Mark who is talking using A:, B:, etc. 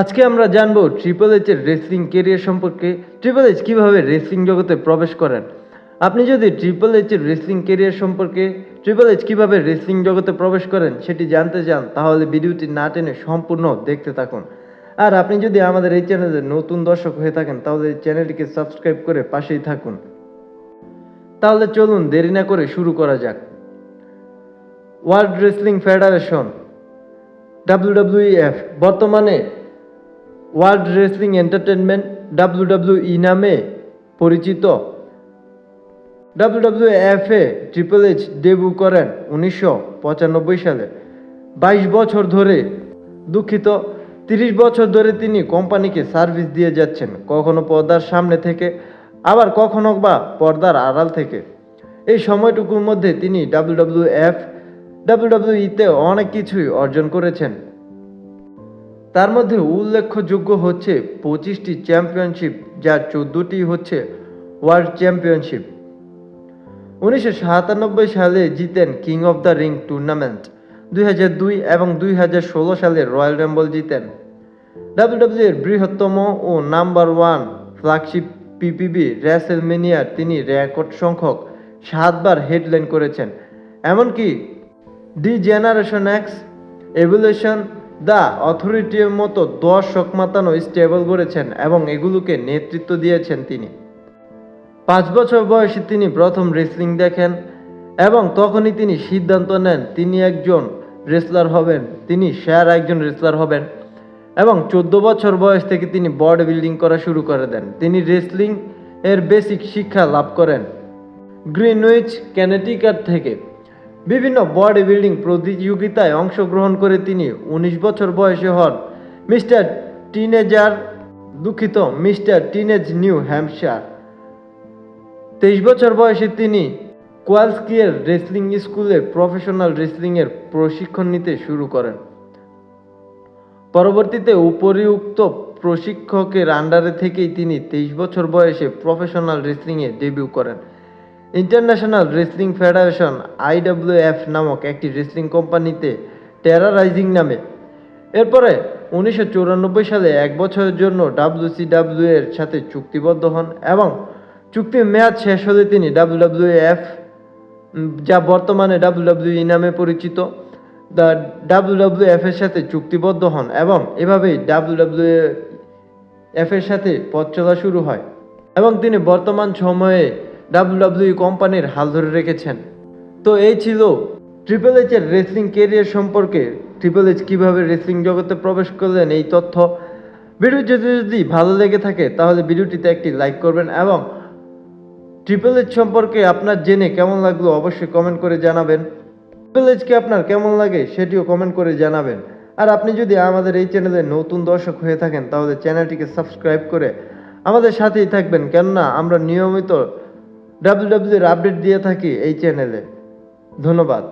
A: আজকে আমরা জানব ট্রিপল এইচ এর রেসলিং কেরিয়ার সম্পর্কে। ট্রিপল এইচ কীভাবে রেসলিং জগতে প্রবেশ করেন? আপনি যদি ট্রিপল এইচ এর রেসলিং কেরিয়ার সম্পর্কে ট্রিপল এইচ কীভাবে রেসলিং জগতে প্রবেশ করেন সেটি জানতে চান, তাহলে ভিডিওটি না টেনে সম্পূর্ণ দেখতে থাকুন। আর আপনি যদি আমাদের এই চ্যানেলে নতুন দর্শক হয়ে থাকেন, তাহলে এই চ্যানেলটিকে সাবস্ক্রাইব করে পাশেই থাকুন। তাহলে চলুন দেরি না করে শুরু করা যাক। ওয়ার্ল্ড রেসলিং ফেডারেশন ডাব্লিউডাব্লিউএফ বর্তমানে ওয়ার্ল্ড রেসলিং এন্টারটেনমেন্ট ডাব্লিউডাব্লিউই নামে পরিচিত। ডাব্লিউডাব্লিউ এফ এ ট্রিপল এইচ ডেবু করেন উনিশশো পঁচানব্বই সালে। বাইশ বছর ধরে দুঃখিত, তিরিশ বছর ধরে তিনি কোম্পানিকে সার্ভিস দিয়ে যাচ্ছেন, কখনো পর্দার সামনে থেকে, আবার কখনো বা পর্দার আড়াল থেকে। এই সময়টুকুর মধ্যে তিনি ডাব্লিউডাব্লিউএফ ডাব্লিউডাব্লিউইতে অনেক কিছুই অর্জন করেছেন। তার মধ্যে উল্লেখযোগ্য হচ্ছে পঁচিশটি চ্যাম্পিয়নশিপ, যার চোদ্দটি হচ্ছে ওয়ার্ল্ড চ্যাম্পিয়নশিপ। উনিশশো সাতানব্বই সালে জিতেন King of the Ring tournament, দুই দুই এবং দুই সালে রয়্যাল র্যাম্বল জিতেন। ডাব্লিউডাব্লিউ এর বৃহত্তম ও নাম্বার ওয়ান ফ্ল্যাগশিপ পিপিবি র্যাসেলমেনিয়ার তিনি রেকর্ড সংখ্যক সাতবার হেডলাইন করেছেন, এমনকি D Generation X Evolution the অথরিটির মতো দশ মাতানো স্টেবল গড়েছেন এবং এগুলোকে নেতৃত্ব দিয়েছেন তিনি। পাঁচ বছর বয়সে তিনি প্রথম রেসলিং দেখেন এবং তখনই তিনি সিদ্ধান্ত নেন তিনি একজন রেসলার হবেন, তিনি সেরা একজন রেসলার হবেন এবং চোদ্দ বছর বয়স থেকে তিনি বডি বিল্ডিং করা শুরু করে দেন। তিনি রেসলিং এর বেসিক শিক্ষা লাভ করেন। গ্রিনউইচ ক্যানেটিকার থেকে বিভিন্ন বডি বিল্ডিং প্রতিযোগিতায় অংশগ্রহণ করে তিনি উনিশ বছর বয়সে হন। মিস্টার টিনেজার, দুঃখিত, মিস্টার টিনেজ নিউ হ্যাম্পশায়ার। তেইশ বছর বয়সে তিনি কোয়ালস্কিয়ের রেসলিং স্কুলে প্রফেশনাল রেসলিংয়ের প্রশিক্ষণ নিতে শুরু করেন। পরবর্তীতে উপরিউক্ত প্রশিক্ষকের আন্ডারে থেকেই তিনি তেইশ বছর বয়সে প্রফেশনাল রেসলিংয়ে ডেবিউ করেন। ইন্টারন্যাশনাল রেসলিং ফেডারেশন, আইডব্লিউএফ নামক একটি রেসলিং কোম্পানিতে টেরারাইজিং নামে। এরপরে উনিশশো চুরানব্বই সালে এক বছরের জন্য ডাব্লিউসিডাব্লিউ এর সাথে চুক্তিবদ্ধ হন এবং চুক্তির মেয়াদ শেষ হলে তিনি ডাব্লিউডাব্লিউএফ যা বর্তমানে ডাব্লিউডাব্লিউই নামে পরিচিত, দ্য ডাব্লিউডাব্লিউএফ এর সাথে চুক্তিবদ্ধ হন এবং এভাবেই ডাব্লিউডাব্লিউ এফ এর সাথে পথ চলা শুরু হয়। এবং তিনি বর্তমান সময়ে ডাব্লিউডাব্লিউ কোম্পানির হাল ধরে রেখেছেন। তো এই ছিল ট্রিপল এইচ এর রেসলিং কেরিয়ার সম্পর্কে। ট্রিপল এইচ কীভাবে রেসলিং জগতে প্রবেশ করলেন এই তথ্য। ভিডিও যদি যদি ভালো লেগে থাকে, তাহলে ভিডিওটিতে একটি লাইক করবেন এবং ট্রিপল এইচ সম্পর্কে আপনার জেনে কেমন লাগল অবশ্যই কমেন্ট করে জানাবেন। ট্রিপল এইচকে আপনার কেমন লাগে সেটিও কমেন্ট করে জানাবেন। আর আপনি যদি আমাদের এই চ্যানেলে নতুন দর্শক হয়ে থাকেন, তাহলে চ্যানেলটিকে সাবস্ক্রাইব করে আমাদের সাথেই থাকবেন। কেননা আমরা নিয়মিত ডাব্লিউ ডাব্লিউ এর আপডেট দিয়ে থাকি এই চ্যানেলে। ধন্যবাদ।